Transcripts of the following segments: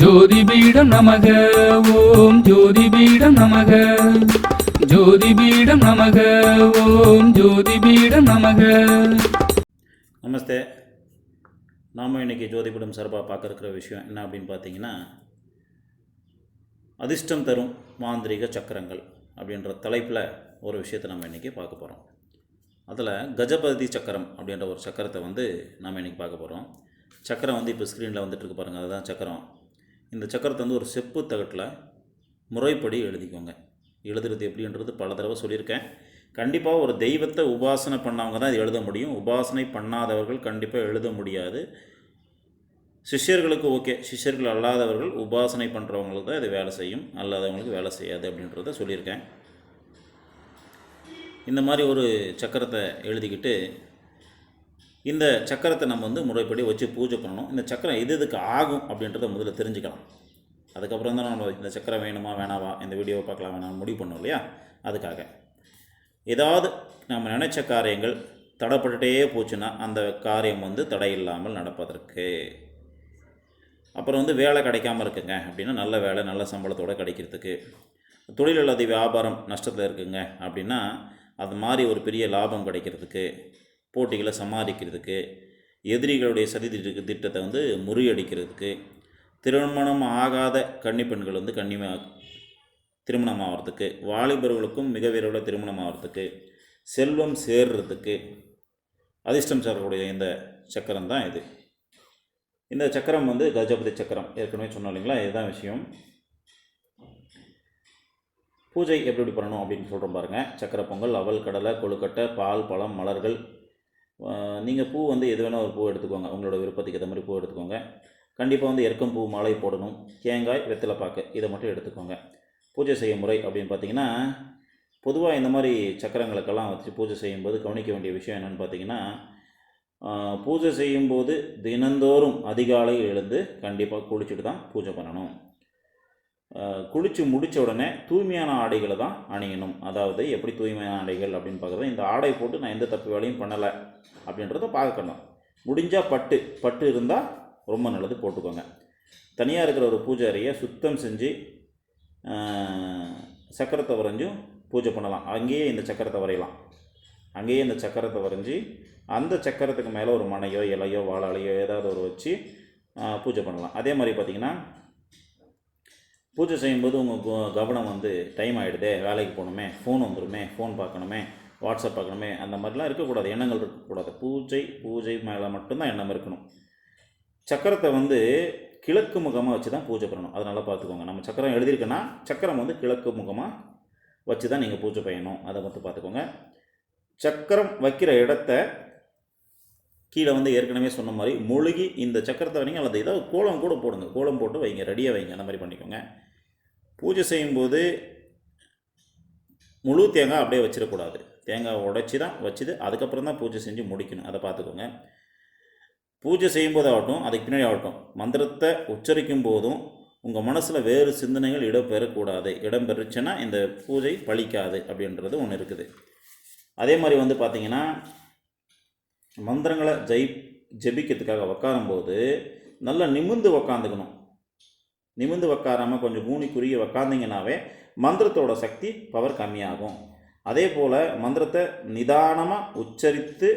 ஜோதிபீடம் நமக ஓம் ஜோதிபீடம் நமக. ஜோதிபீடம் நமக ஓம் ஜோதிபீடம் நமக. நமஸ்தே. நாம் இன்றைக்கி ஜோதிபீடம் சார்பாக பார்க்க இருக்கிற விஷயம் என்ன அப்படின்னு பார்த்தீங்கன்னா அதிர்ஷ்டம் தரும் மாந்திரீக சக்கரங்கள் அப்படின்ற தலைப்பில் ஒரு விஷயத்தை நம்ம இன்றைக்கி பார்க்க போகிறோம் அதில் கஜபதி சக்கரம் அப்படின்ற ஒரு சக்கரத்தை வந்து நம்ம இன்றைக்கி பார்க்க போகிறோம் சக்கரம் வந்து இப்போ ஸ்க்ரீனில் வந்துட்டு இருக்கு பாருங்கள் அதுதான் சக்கரம். இந்த சக்கரத்தை வந்து ஒரு செப்பு தகட்டில் முறைப்படி எழுதிக்கோங்க. எழுதுறது எப்படின்றது பல தடவை சொல்லியிருக்கேன். கண்டிப்பாக ஒரு தெய்வத்தை உபாசனை பண்ணவங்க தான் இது எழுத முடியும். உபாசனை பண்ணாதவர்கள் கண்டிப்பாக எழுத முடியாது. சிஷ்யர்களுக்கு ஓகே. சிஷ்யர்கள் அல்லாதவர்கள் உபாசனை பண்ணுறவங்களுக்கு தான் இது வேலை செய்யும். அல்லாதவங்களுக்கு வேலை செய்யாது அப்படின்றத சொல்லியிருக்கேன். இந்த மாதிரி ஒரு சக்கரத்தை எழுதிக்கிட்டு இந்த சக்கரத்தை நம்ம வந்து முறைப்படி வச்சு பூஜை பண்ணணும். இந்த சக்கரம் எது எதுக்கு ஆகும் அப்படின்றத முதல்ல தெரிஞ்சுக்கலாம் அதுக்கப்புறம் தான் நம்ம இந்த சக்கரம் வேணுமா வேணாவா இந்த வீடியோவை பார்க்கலாம் வேணாம் முடிவு பண்ணோம் இல்லையா? அதுக்காக. ஏதாவது நம்ம நினைச்ச காரியங்கள் தடைப்பட்டுட்டே போச்சுன்னா அந்த காரியம் வந்து தடை இல்லாமல் நடப்பதற்கு. அப்புறம் வந்து வேலை கிடைக்காம இருக்குங்க அப்படின்னா நல்ல வேலை நல்ல சம்பளத்தோடு கிடைக்கிறதுக்கு. தொழில் அல்லது வியாபாரம் நஷ்டத்தில் இருக்குங்க அப்படின்னா அது மாதிரி ஒரு பெரிய லாபம் கிடைக்கிறதுக்கு. போட்டிகளை சமாளிக்கிறதுக்கு எதிரிகளுடைய சதி திட்ட- திட்டத்தை வந்து முறியடிக்கிறதுக்கு திருமணம் ஆகாத கன்னிப்பெண்கள் வந்து கன்னிமா திருமணம் ஆகிறதுக்கு வாலிபர்களுக்கும் மிக விரைவில் திருமணம் ஆகிறதுக்கு செல்வம் சேர்றதுக்கு அதிர்ஷ்டம் சாரக்கூடிய இந்த சக்கரம் தான் இது. இந்த சக்கரம் வந்து கஜபதி சக்கரம். ஏற்கனவே சொன்னோம் இல்லைங்களா? இதுதான் விஷயம். பூஜை எப்படி எப்படி பண்ணணும் அப்படின்னு சொல்கிறோம் பாருங்கள் சக்கரை பொங்கல் அவல் கடலை கொழுக்கட்டை பால் பழம் மலர்கள் நீங்கள் பூ வந்து எது வேணால் ஒரு பூ எடுத்துக்கோங்க. உங்களோட விருப்பத்துக்கு ஏற்ற மாதிரி பூ எடுத்துக்கோங்க. கண்டிப்பாக வந்து எருக்கம் பூ மாலை போடணும். தேங்காய் வெத்தலை பாக்கு இதை மட்டும் எடுத்துக்கோங்க. பூஜை செய்யும் முறை அப்படின்னு பார்த்தீங்கன்னா பொதுவாக இந்த மாதிரி சக்கரங்களுக்கெல்லாம் வச்சு பூஜை செய்யும்போது கவனிக்க வேண்டிய விஷயம் என்னென்னு பார்த்தீங்கன்னா பூஜை செய்யும்போது தினந்தோறும் அதிகாலை எழுந்து கண்டிப்பாக குளிச்சுட்டு தான் பூஜை பண்ணணும். குளித்து முடித்த உடனே தூய்மையான ஆடைகளை தான் அணியணும். அதாவது எப்படி தூய்மையான ஆடைகள் அப்படின்னு பார்க்குறது இந்த ஆடை போட்டு நான் எந்த தப்பு வேலையும் பண்ணலை அப்படின்றத பார்க்கணும். முடிஞ்சால் பட்டு பட்டு இருந்தால் ரொம்ப நல்லது போட்டுக்கோங்க. தனியாக இருக்கிற ஒரு பூஜாரியை சுத்தம் செஞ்சு சக்கரத்தை வரைஞ்சும் பூஜை பண்ணலாம். அங்கேயே இந்த சக்கரத்தை வரையலாம். அங்கேயே இந்த சக்கரத்தை வரைஞ்சி அந்த சக்கரத்துக்கு மேலே ஒரு மனையோ இலையோ வாழலையோ ஏதாவது ஒரு வச்சு பூஜை பண்ணலாம். அதே மாதிரி பார்த்தீங்கன்னா பூஜை செய்யும்போது உங்கள் கவனம் வந்து டைம் ஆகிடுதே வேலைக்கு போகணுமே ஃபோன் வந்துடுமே ஃபோன் பார்க்கணுமே வாட்ஸ்அப் பார்க்கணுமே அந்த மாதிரிலாம் இருக்கக்கூடாது எண்ணங்கள் இருக்கக்கூடாது. பூஜை பூஜை மேலே மட்டும்தான் எண்ணம் இருக்கணும். சக்கரத்தை வந்து கிழக்கு முகமாக வச்சு தான் பூஜை பண்ணணும். அதனால் பார்த்துக்கோங்க நம்ம சக்கரம் எழுதியிருக்கேன்னா சக்கரம் வந்து கிழக்கு முகமாக வச்சு தான் நீங்கள் பூஜை பண்ணணும். அதை மட்டும் பார்த்துக்கோங்க. சக்கரம் வைக்கிற இடத்த கீழே வந்து ஏற்கனவே சொன்ன மாதிரி மூழ்கி இந்த சக்கரத்தை வைங்க அல்லது ஏதாவது கோலம் கூட போடுங்க. கோலம் போட்டு வைங்க ரெடியாக வைங்க அந்த மாதிரி பண்ணிக்கோங்க. பூஜை செய்யும்போது முழு தேங்காய் அப்படியே வச்சிடக்கூடாது. தேங்காய் உடைச்சி தான் வச்சுது அதுக்கப்புறம் தான் பூஜை செஞ்சு முடிக்கணும். அதை பார்த்துக்கோங்க. பூஜை செய்யும்போது ஆகட்டும் அதுக்கு பின்னாடி ஆகட்டும் மந்திரத்தை உச்சரிக்கும் போதும் உங்கள் மனசில் வேறு சிந்தனைகள் இடம் பெறக்கூடாது இந்த பூஜை பழிக்காது அப்படின்றது ஒன்று இருக்குது. அதே மாதிரி வந்து பார்த்தீங்கன்னா மந்திரங்களை ஜெய் ஜெபிக்கிறதுக்காக உக்காரும்போது நல்லா நிமிர்ந்து உக்காந்துக்கணும். நிமிர்ந்து உக்காராமல் கொஞ்சம் மூணி குறுகி உக்காந்திங்கனாவே மந்திரத்தோட சக்தி பவர் கம்மியாகும். அதே போல் மந்திரத்தை நிதானமாக உச்சரித்து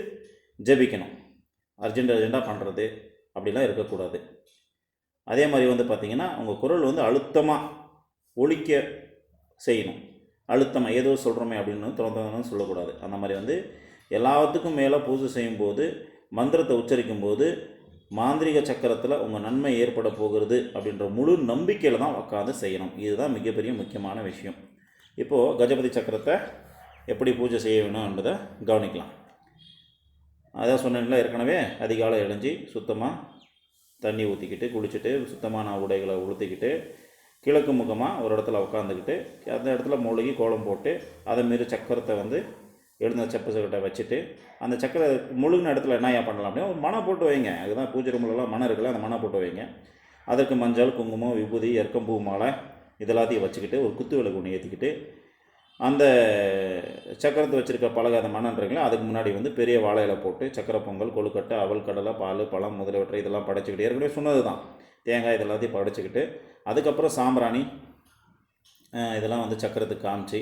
ஜெபிக்கணும். அர்ஜென்ட் அர்ஜெண்ட்டாக பண்ணுறது அப்படிலாம் இருக்கக்கூடாது. அதே மாதிரி வந்து பார்த்திங்கன்னா உங்கள் குரல் வந்து அழுத்தமாக ஒழிக்க செய்யணும். அழுத்தமாக ஏதோ சொல்கிறோமே அப்படின்னு தொடர்ந்து சொல்லக்கூடாது. அந்த மாதிரி வந்து எல்லாத்துக்கும் மேலே பூஜை செய்யும்போது மந்திரத்தை உச்சரிக்கும் போது மாந்திரிக சக்கரத்தில் உங்கள் நன்மை ஏற்பட போகிறது அப்படின்ற முழு நம்பிக்கையில் தான் உட்காந்து செய்யணும். இதுதான் மிகப்பெரிய முக்கியமான விஷயம். இப்போது கஜபதி சக்கரத்தை எப்படி பூஜை செய்ய வேணும் என்பதை கவனிக்கலாம். அதான் சொன்னேன்ல ஏற்கனவே அதிகாலை எழுஞ்சி சுத்தமாக தண்ணி ஊற்றிக்கிட்டு குளிச்சுட்டு சுத்தமான உடைகளை உளுத்திக்கிட்டு கிழக்கு முகமாக ஒரு இடத்துல உட்காந்துக்கிட்டு அந்த இடத்துல மூழ்கி கோலம் போட்டு அதை மாரி சக்கரத்தை வந்து எழுந்த செப்பசக்கிட்ட வச்சுட்டு அந்த சக்கரை முழுகின இடத்துல என்ன ஏன் பண்ணலாம் அப்படின்னா ஒரு மனை போட்டு வைங்க. அதுதான் பூஜை ரூம்லலாம் மனை இருக்குல்ல அந்த மனை போட்டு வைங்க. அதற்கு மஞ்சள் குங்குமம் விபூதி எருக்கம்பூ மாலை இதெல்லாத்தையும் வச்சுக்கிட்டு ஒரு குத்து விளக்கு ஒன்று ஏற்றிக்கிட்டு அந்த சக்கரத்தை வச்சுருக்க பலகாத அந்த மணன்றீங்களா அதுக்கு முன்னாடி வந்து பெரிய வாழை போட்டு சக்கரை பொங்கல் கொழுக்கட்டை அவல் கடலை பால் பழம் முதலியவற்றை இதெல்லாம் படைச்சிக்கிட்டு ஏற்கனவே சொன்னது தான் தேங்காய் இதெல்லாத்தையும் படைச்சிக்கிட்டு அதுக்கப்புறம் சாம்பிராணி இதெல்லாம் வந்து சக்கரத்துக்கு காமிச்சு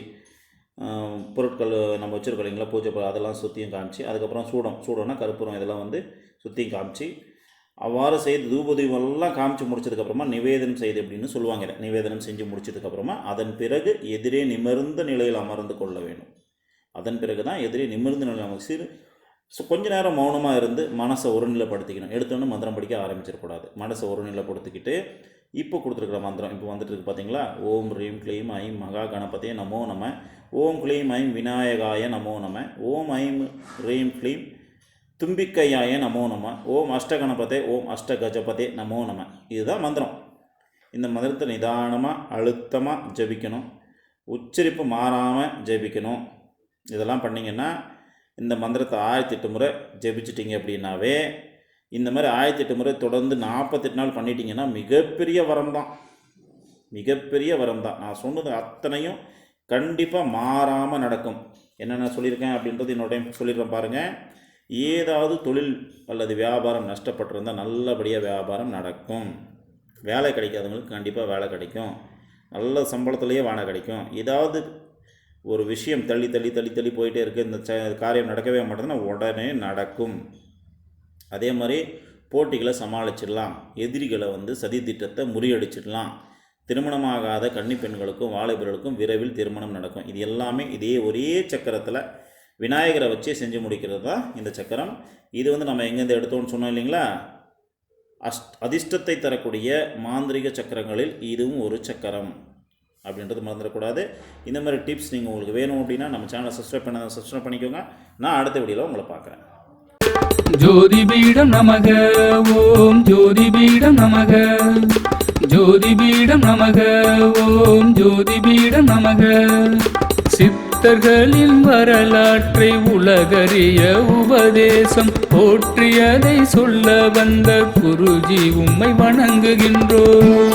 பொருட்கள் நம்ம வச்சுருக்கோம் இல்லைங்களா? பூஜை பொருள் அதெல்லாம் சுற்றியும் காமிச்சு அதுக்கப்புறம் சூடம் சூடம்னா கற்பூரம் இதெல்லாம் வந்து சுற்றியும் காமிச்சு அவ்வாறு செய்து தூபதீபம்லாம் காமிச்சு முடிச்சதுக்கப்புறமா நிவேதனம் செய்து அப்படின்னு சொல்லுவாங்க நிவேதனம் செஞ்சு முடிச்சதுக்கப்புறமா அதன் பிறகு எதிரே நிமிர்ந்த நிலையில் அமர்ந்து கொள்ள வேண்டும். அதன் பிறகு தான் எதிரே நிமிர்ந்த நிலையில் அமர்ந்து சிறு ஸோ கொஞ்ச நேரம் மௌனமாக இருந்து மனசை ஒருநிலைப்படுத்திக்கணும் எடுத்தோன்னே மந்திரம் படிக்க ஆரம்பிச்சிடக்கூடாது. மனசை ஒருநிலைப்படுத்திக்கிட்டு இப்போ கொடுத்துருக்குற மந்திரம் இப்போ வந்துட்டு இருக்கு பார்த்தீங்களா ஓம் ரீம் க்ளீம் ஐம் மகா கணபதியே நமோ நம்ம ஓம் க்ளீம் ஐம் விநாயகாய நமோ நம. ஓம் ஐம் ரீம் க்ளீம் தும்பிக்கையாய நமோ நம. ஓம் அஷ்டகணபதே ஓம் அஷ்ட கஜபதே நமோ நம. இதுதான் மந்திரம். இந்த மந்திரத்தை நிதானமாக அழுத்தமாக ஜெபிக்கணும். உச்சரிப்பு மாறாமல் ஜெபிக்கணும். இதெல்லாம் பண்ணிங்கன்னா இந்த மந்திரத்தை ஆயிரத்தி எட்டு முறை ஜெபிச்சிட்டிங்க அப்படின்னாவே இந்த மாதிரி ஆயிரத்தி எட்டு முறை தொடர்ந்து நாற்பத்தெட்டு நாள் பண்ணிட்டீங்கன்னா மிகப்பெரிய வரம் தான் மிகப்பெரிய வரம் தான் நான் சொன்னது அத்தனையும் கண்டிப்பாக மாறாமல் நடக்கும். என்னென்ன சொல்லியிருக்கேன் அப்படின்றது இன்னொரு டைம் சொல்லிடுறேன் பாருங்கள் ஏதாவது தொழில் அல்லது வியாபாரம் நஷ்டப்பட்டிருந்தால் நல்லபடியாக வியாபாரம் நடக்கும். வேலை கிடைக்காதவங்களுக்கு கண்டிப்பாக வேலை கிடைக்கும். நல்ல சம்பளத்துலேயே வேலை கிடைக்கும். ஏதாவது ஒரு விஷயம் தள்ளி தள்ளி தள்ளி தள்ளி போயிட்டே இருக்குது இந்த ச காரியம் நடக்கவே மாட்டேதுன்னா உடனே நடக்கும். அதே மாதிரி போட்டிகளை சமாளிச்சிடலாம். எதிரிகளை வந்து சதி திட்டத்தை முறியடிச்சிடலாம். திருமணமாகாத கன்னி பெண்களுக்கும் வாலிபர்களுக்கும் விரைவில் திருமணம் நடக்கும். இது எல்லாமே இதே ஒரே சக்கரத்தில் விநாயகரை வச்சு செஞ்சு முடிக்கிறது தான் இந்த சக்கரம். இது வந்து நம்ம எங்கேருந்து எடுத்தோம்னு சொன்னோம் இல்லைங்களா? அஷ்ட் அதிர்ஷ்டத்தை தரக்கூடிய மாந்திரிக சக்கரங்களில் இதுவும் ஒரு சக்கரம் அப்படின்றது மறந்துடக்கூடாது. இந்த மாதிரி டிப்ஸ் நீங்கள் உங்களுக்கு வேணும் அப்படின்னா நம்ம சேனலை சப்ஸ்கிரைப் பண்ண சப்ஸ்கிரைப் பண்ணிக்கோங்க. நான் அடுத்த வீடியோவில் உங்களை பார்க்குறேன். ஜோதிபீடம் நமக ஓம் ஜோதிபீடம் நமக. ஜோதி பீடம் நமக ஓம் ஜோதி பீடம் நமக. சித்தர்களின் வரலாற்றை உலகறிய உபதேசம் போற்றியதை சொல்ல வந்த குருஜி உம்மை வணங்குகின்றோம்.